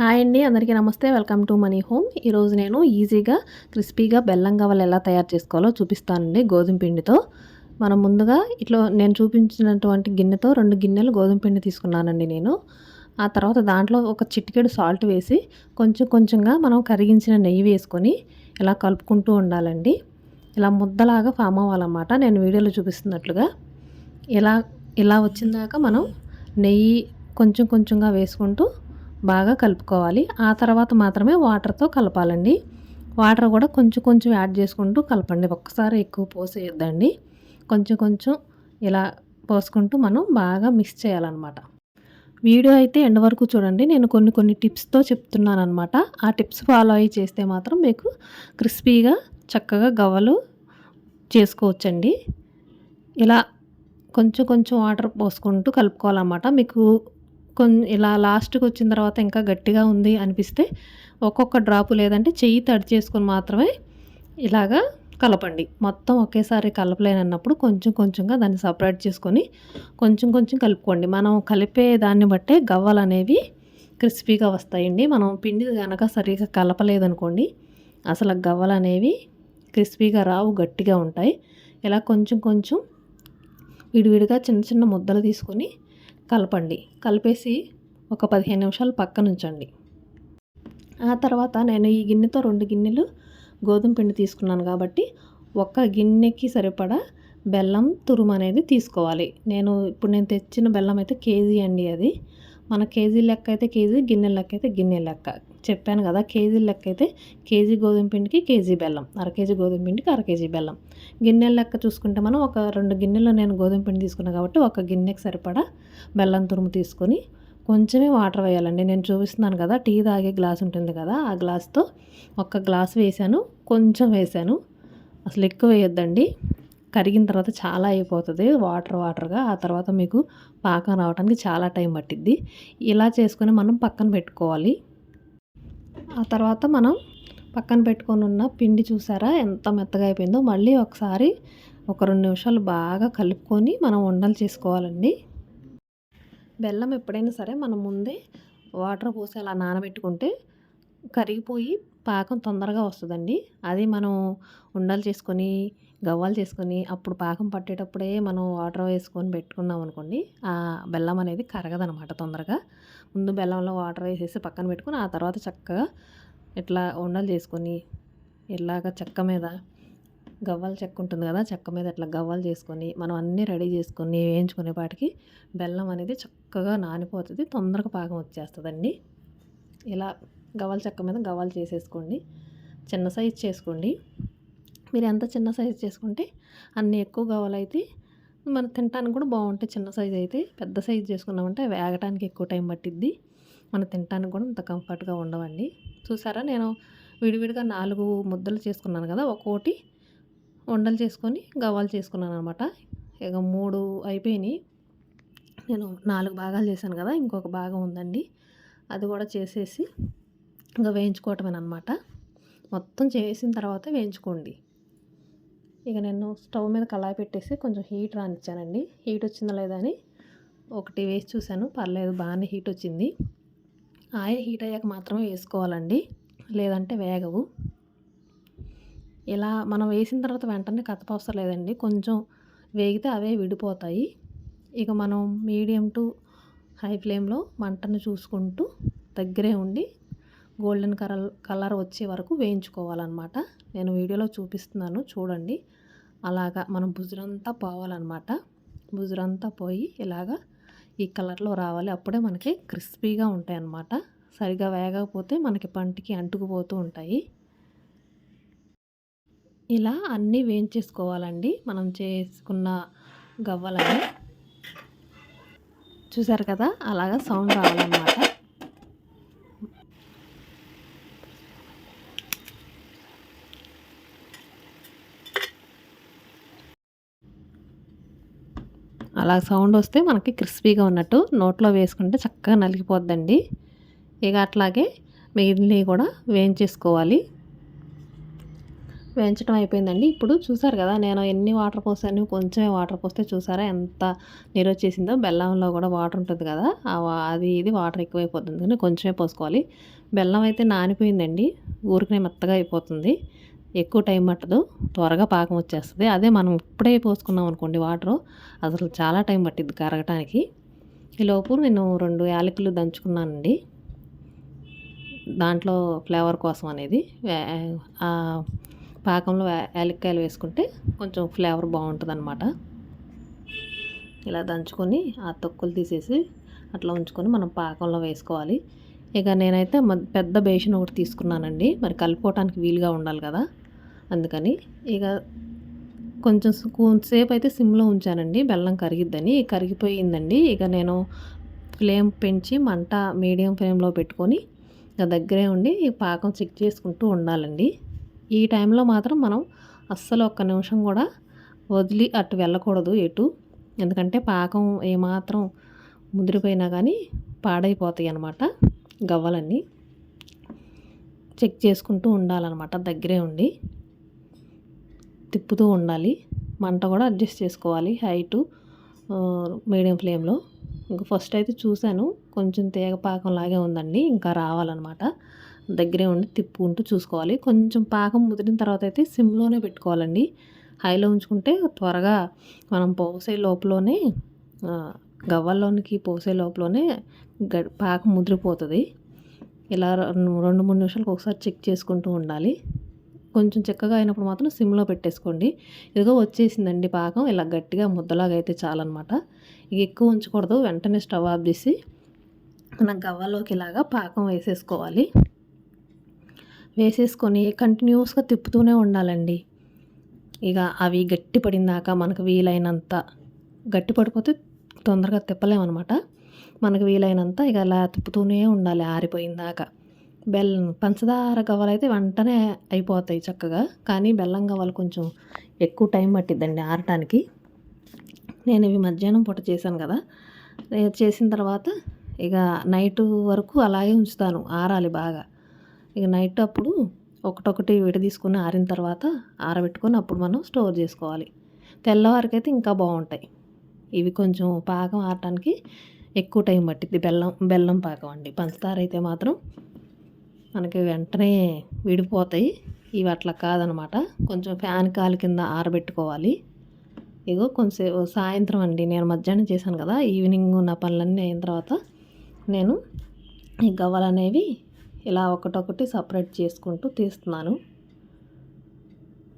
Hi అండి అందరికీ నమస్తే. Welcome to money home. ఈరోజు నేను ఈజీగా క్రిస్పీగా బెల్లం గవ్వలు ఎలా తయారు చేసుకోవాలో చూపిస్తానండి గోధుమ పిండితో. మనం ముందుగా ఇట్లా నేను చూపించినటువంటి గిన్నెతో రెండు గిన్నెలు గోధుమ పిండి తీసుకున్నానండి నేను. ఆ తర్వాత దాంట్లో ఒక చిటికెడు సాల్ట్ వేసి కొంచెం కొంచెంగా మనం కరిగించిన నెయ్యి వేసుకొని ఇలా కలుపుకుంటూ ఉండాలండి. ఇలా ముద్దలాగా ఫామ్ అవ్వాలన్నమాట. నేను వీడియోలో చూపిస్తున్నట్లుగా. ఇలా ఇలా వచ్చిందాక మనం నెయ్యి కొంచెం కొంచెంగా వేసుకుంటూ బాగా కలుపుకోవాలి. ఆ తర్వాత మాత్రమే వాటర్తో కలపాలండి. వాటర్ కూడా కొంచెం కొంచెం యాడ్ చేసుకుంటూ కలపండి. ఒక్కసారి ఎక్కువ పోసేయద్దండి. కొంచెం కొంచెం ఇలా పోసుకుంటూ మనం బాగా మిక్స్ చేయాలన్నమాట. వీడియో అయితే ఎండ్ వరకు చూడండి. నేను కొన్ని కొన్ని టిప్స్తో చెప్తున్నాను అనమాట ఆ టిప్స్ ఫాలో అయ్యి చేస్తే మాత్రం మీకు క్రిస్పీగా చక్కగా గవ్వలు చేసుకోవచ్చండి. ఇలా కొంచెం కొంచెం వాటర్ పోసుకుంటూ కలుపుకోవాలన్నమాట. మీకు కొన్ ఇలా లాస్ట్కి వచ్చిన తర్వాత ఇంకా గట్టిగా ఉంది అనిపిస్తే ఒక్కొక్క డ్రాపు లేదంటే చెయ్యి తడి చేసుకొని మాత్రమే ఇలాగా కలపండి. మొత్తం ఒకేసారి కలపలేనన్నప్పుడు కొంచెం కొంచెంగా దాన్ని సపరేట్ చేసుకొని కొంచెం కొంచెం కలుపుకోండి. మనం కలిపే దాన్ని బట్టే గవ్వలు అనేవి క్రిస్పీగా వస్తాయండి. మనం పిండి కనుక సరిగా కలపలేదనుకోండి అసలు గవ్వలు అనేవి క్రిస్పీగా రావు గట్టిగా ఉంటాయి. ఇలా కొంచెం కొంచెం విడివిడిగా చిన్న చిన్న ముద్దలు తీసుకొని కలపండి. కలిపేసి ఒక పదిహేను నిమిషాలు పక్కన ఉంచండి. ఆ తర్వాత నేను ఈ గిన్నెతో రెండు గిన్నెలు గోధుమ పిండి తీసుకున్నాను కాబట్టి ఒక గిన్నెకి సరిపడా బెల్లం తురుము అనేది తీసుకోవాలి. నేను ఇప్పుడు నేను తెచ్చిన బెల్లం అయితే కేజీ అండి అది. మన కేజీ లెక్క అయితే కేజీ గిన్నె లెక్క అయితే గిన్నె లెక్క. చెప్పాను కదా కేజీ లెక్క అయితే కేజీ గోధుమ పిండికి కేజీ బెల్లం అర కేజీ గోధుమ పిండికి అర కేజీ బెల్లం. గిన్నెల లెక్క చూసుకుంటే మనం ఒక రెండు గిన్నెలు నేను గోధుమ పిండి తీసుకున్నాను కాబట్టి ఒక గిన్నెకి సరిపడా బెల్లం తురుము తీసుకొని కొంచెమే వాటర్ వేయాలండి. నేను చూపిస్తున్నాను కదా టీ తాగే గ్లాస్ ఉంటుంది కదా ఆ గ్లాస్తో ఒక గ్లాస్ వేసాను కొంచెం వేసాను అసలు ఎక్కువ వేయొద్దండి. కరిగిన తర్వాత చాలా అయిపోతుంది వాటర్ వాటర్గా. ఆ తర్వాత మీకు పాకం రావడానికి చాలా టైం పట్టిద్ది. ఇలా చేసుకొని మనం పక్కన పెట్టుకోవాలి. ఆ తర్వాత మనం పక్కన పెట్టుకొని ఉన్న పిండి చూసారా? ఎంత మెత్తగా అయిపోయిందో. మళ్ళీ ఒకసారి ఒక రెండు నిమిషాలు బాగా కలుపుకొని మనం ఉండలు చేసుకోవాలండి. బెల్లం ఎప్పుడైనా సరే మనం ముందే వాటర్ పోసి అలా నానబెట్టుకుంటే కరిగిపోయి పాకం తొందరగా వస్తుందండి. అది మనం ఉండలు చేసుకొని గవ్వలు చేసుకొని అప్పుడు పాకం పట్టేటప్పుడే మనం వాటర్ వేసుకొని పెట్టుకున్నాం అనుకోండి ఆ బెల్లం అనేది కరగదనమాట తొందరగా. ముందు బెల్లంలో వాటర్ వేసేసి పక్కన పెట్టుకుని ఆ తర్వాత చక్కగా ఇట్లా ఉండలు చేసుకొని ఇలాగ చెక్క మీద గవ్వల చెక్క ఉంటుంది కదా చెక్క మీద ఇట్లా గవ్వలు చేసుకొని మనం అన్నీ రెడీ చేసుకొని వేయించుకునే పాటికి బెల్లం అనేది చక్కగా నానిపోతుంది తొందరగా పాకం వచ్చేస్తుందండి. ఇలా గవ్వల చెక్క మీద గవ్వలు చేసేసుకోండి. చిన్న సైజ్ చేసుకోండి. మీరు ఎంత చిన్న సైజ్ చేసుకుంటే అన్ని ఎక్కువ గవ్వలైతే మనం తినడానికి కూడా బాగుంటాయి చిన్న సైజ్ అయితే. పెద్ద సైజ్ చేసుకున్నామంటే వేగటానికి ఎక్కువ టైం పట్టిద్ది. మనం తినడానికి కూడా అంత కంఫర్ట్గా ఉండవండి. చూసారా నేను విడివిడిగా నాలుగు ముద్దలు చేసుకున్నాను కదా ఒక్కోటి వండలు చేసుకొని గవ్వాలు చేసుకున్నాను అనమాట. ఇక మూడు అయిపోయినాయి. నేను నాలుగు భాగాలు చేశాను కదా ఇంకొక భాగం ఉందండి. అది కూడా చేసేసి ఇంకా వేయించుకోవటమేనమాట మొత్తం చేసిన తర్వాత వేయించుకోండి. ఇక నేను స్టవ్ మీద కళాయి పెట్టేసి కొంచెం హీట్ రానిచ్చానండి. హీట్ వచ్చిందా లేదా అని ఒకటి వేసి చూశాను. పర్లేదు బాగానే హీట్ వచ్చింది. ఆయిల్ హీట్ అయ్యాక మాత్రమే వేసుకోవాలండి. లేదంటే వేగవు. ఇలా మనం వేసిన తర్వాత వెంటనే కతపవసరం లేదండి. కొంచెం వేగితే అవే విడిపోతాయి. ఇక మనం మీడియం టు హై ఫ్లేమ్లో మంటను చూసుకుంటూ దగ్గరే ఉండి గోల్డెన్ కలర్ కలర్ వచ్చే వరకు వేయించుకోవాలన్నమాట. నేను వీడియోలో చూపిస్తున్నాను చూడండి. అలాగా మనం బుజురంతా పోవాలన్నమాట. బుజురంతా పోయి ఇలాగా ఈ కలర్లో రావాలి. అప్పుడే మనకి క్రిస్పీగా ఉంటాయి అన్నమాట సరిగా వేగకపోతే మనకి పంటికి అంటుకుపోతూ ఉంటాయి. ఇలా అన్నీ వేయించేసుకోవాలండి. మనం చేసుకున్న గవ్వలని చూసారు కదా? అలాగా సౌండ్ రావాలన్నమాట. అలా సౌండ్ వస్తే మనకి క్రిస్పీగా ఉన్నట్టు నోట్లో వేసుకుంటే చక్కగా నలిగిపోద్దండి. ఇక అట్లాగే మిగిలినవి కూడా వేయించేసుకోవాలి. వేయించడం అయిపోయిందండి. ఇప్పుడు చూసారు కదా నేను ఎన్ని వాటర్ పోసాను కొంచెమే వాటర్ పోస్తే చూసారా ఎంత నీరు వచ్చేసిందో బెల్లంలో కూడా వాటర్ ఉంటుంది కదా అది ఇది వాటర్ ఎక్కువైపోతుంది. కానీ కొంచెమే పోసుకోవాలి. బెల్లం అయితే నానిపోయిందండి ఊరికనే మెత్తగా అయిపోతుంది. ఎక్కువ టైం పట్టదు. త్వరగా పాకం వచ్చేస్తుంది. అదే మనం ఇప్పుడే పోసుకున్నాం అనుకోండి వాటరు అసలు చాలా టైం పట్టింది కరగటానికి. ఈలోపు నేను రెండు యాలకులు దంచుకున్నానండి. దాంట్లో ఫ్లేవర్ కోసం అనేది. పాకంలో యాలక్కాయలు వేసుకుంటే కొంచెం ఫ్లేవర్ బాగుంటుంది అనమాట ఇలా దంచుకొని ఆ తొక్కులు తీసేసి అట్లా ఉంచుకొని మనం పాకంలో వేసుకోవాలి. ఇక నేనైతే మ- పెద్ద బేషన్ ఒకటి తీసుకున్నానండి. మరి కలుపుకోవటానికి వీలుగా ఉండాలి కదా. అందుకని ఇక కొంచెం కొంతసేపు అయితే సిమ్లో ఉంచానండి. బెల్లం కరిగిద్దని. కరిగిపోయిందండి. ఇక నేను ఫ్లేమ్ పెంచి మంట మీడియం ఫ్లేమ్లో పెట్టుకొని ఇక దగ్గరే ఉండి పాకం చెక్ చేసుకుంటూ ఉండాలండి. ఈ టైంలో మాత్రం మనం అస్సలు ఒక్క నిమిషం కూడా వదిలి అటు వెళ్ళకూడదు ఎటు. ఎందుకంటే పాకం ఏమాత్రం ముదిరిపోయినా కానీ పాడైపోతాయి అన్నమాట గవ్వలన్నీ. చెక్ చేసుకుంటూ ఉండాలన్నమాట దగ్గరే ఉండి. తిప్పుతూ ఉండాలి. మంట కూడా అడ్జస్ట్ చేసుకోవాలి హైటు మీడియం ఫ్లేమ్లో. ఇంకా ఫస్ట్ అయితే చూశాను కొంచెం తీగ పాకం లాగే ఉందండి ఇంకా రావాలన్నమాట. దగ్గరే ఉండి తిప్పుకుంటూ చూసుకోవాలి. కొంచెం పాకం ముదిరిన తర్వాత అయితే సిమ్లోనే పెట్టుకోవాలండి. హైలో ఉంచుకుంటే త్వరగా మనం పోసే లోపలనే గవ్వల్లోనికి పోసే లోపలనే గ పాకం ముదిరిపోతుంది. ఇలా రెండు రెండు మూడు నిమిషాలకు ఒకసారి చెక్ చేసుకుంటూ ఉండాలి. కొంచెం చిక్కగా అయినప్పుడు మాత్రం సిమ్లో పెట్టేసుకోండి. ఇదిగో వచ్చేసిందండి పాకం. ఇలా గట్టిగా ముద్దలాగా అయితే చాలన్నమాట. ఇక ఎక్కువ ఉంచకూడదు. వెంటనే స్టవ్ ఆఫ్ చేసి మన గవ్వలోకి ఇలాగా పాకం వేసేసుకోవాలి. వేసేసుకొని కంటిన్యూస్గా తిప్పుతూనే ఉండాలండి. ఇక అవి గట్టి పడిందాక మనకు వీలైనంత గట్టి పడిపోతే తొందరగా తిప్పలేమన్నమాట. మనకు వీలైనంత ఇక అలా తిప్పుతూనే ఉండాలి. ఆరిపోయిందాక బెల్లం పంచదార గవ్వలైతే అయితే వెంటనే అయిపోతాయి చక్కగా. కానీ బెల్లం గవ్వలు కొంచెం ఎక్కువ టైం పట్టిద్దండి ఆరటానికి. నేను ఇవి మధ్యాహ్నం పూట చేశాను కదా. చేసిన తర్వాత ఇక నైట్ వరకు అలాగే ఉంచుతాను ఆరాలి బాగా. ఇక నైట్ అప్పుడు ఒకటొకటి విడదీసుకుని ఆరిన తర్వాత ఆరబెట్టుకొని అప్పుడు మనం స్టోర్ చేసుకోవాలి. తెల్లవారికైతే ఇంకా బాగుంటాయి. ఇవి కొంచెం పాకం ఆరటానికి ఎక్కువ టైం పట్టిద్ది బెల్లం బెల్లం పాకం అండి. పంచదార అయితే మాత్రం మనకి వెంటనే విడిపోతాయి. ఇవి అట్లా కాదనమాట. కొంచెం ఫ్యాన్ కాలు కింద ఆరబెట్టుకోవాలి. ఇగో కొంచెం సాయంత్రం అండి. నేను మధ్యాహ్నం చేశాను కదా. ఈవినింగ్ నా పనులన్నీ అయిన తర్వాత నేను ఈ గవ్వలు అనేవి ఇలా ఒకటొకటి సపరేట్ చేసుకుంటూ తీస్తున్నాను.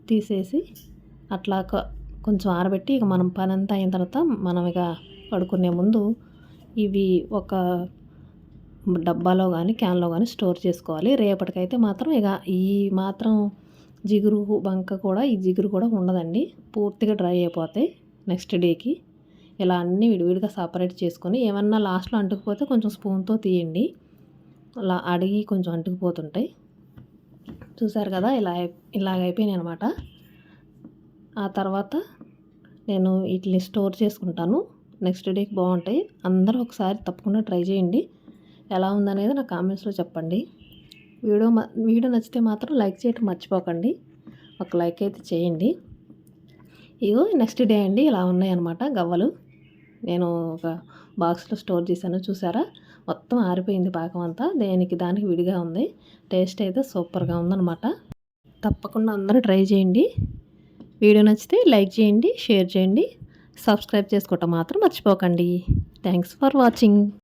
తీసేసి అట్లా కొంచెం ఆరబెట్టి ఇక మనం పని అంతా అయిన తర్వాత మనం ఇక పడుకునే ముందు ఇవి ఒక డబ్బాలో కానీ క్యాన్లో కానీ స్టోర్ చేసుకోవాలి. రేపటికైతే మాత్రం ఇక ఈ మాత్రం జిగురు బంక కూడా ఈ జిగురు కూడా ఉండదండి. పూర్తిగా డ్రై అయిపోతాయి నెక్స్ట్ డేకి. ఇలా అన్నీ విడివిడిగా సపరేట్ చేసుకొని ఏమన్నా లాస్ట్లో అంటుకుపోతే కొంచెం స్పూన్తో తీయండి. అలా అడిగి కొంచెం అంటుకుపోతుంటాయి. చూసారు కదా ఇలా ఇలాగైపోయినాయి ఇలాగ అనమాట ఆ తర్వాత నేను వీటిని స్టోర్ చేసుకుంటాను. నెక్స్ట్ డేకి బాగుంటాయి. అందరూ ఒకసారి తప్పకుండా ట్రై చేయండి. ఎలా ఉందనేది నా కామెంట్స్లో చెప్పండి. వీడియో మ- వీడియో నచ్చితే మాత్రం లైక్ చేయటం మర్చిపోకండి. ఒక లైక్ అయితే చేయండి. ఇగో నెక్స్ట్ డే అండి ఇలా ఉన్నాయన్నమాట గవ్వలు. నేను ఒక బాక్స్లో స్టోర్ చేశాను చూసారా? మొత్తం ఆరిపోయింది పాకం అంతా. దేనికి దానికి విడిగా ఉంది. టేస్ట్ అయితే సూపర్గా ఉందన్నమాట. తప్పకుండా అందరూ ట్రై చేయండి. వీడియో నచ్చితే లైక్ చేయండి షేర్ చేయండి. సబ్స్క్రైబ్ చేసుకోవటం మాత్రం మర్చిపోకండి. Thanks for watching.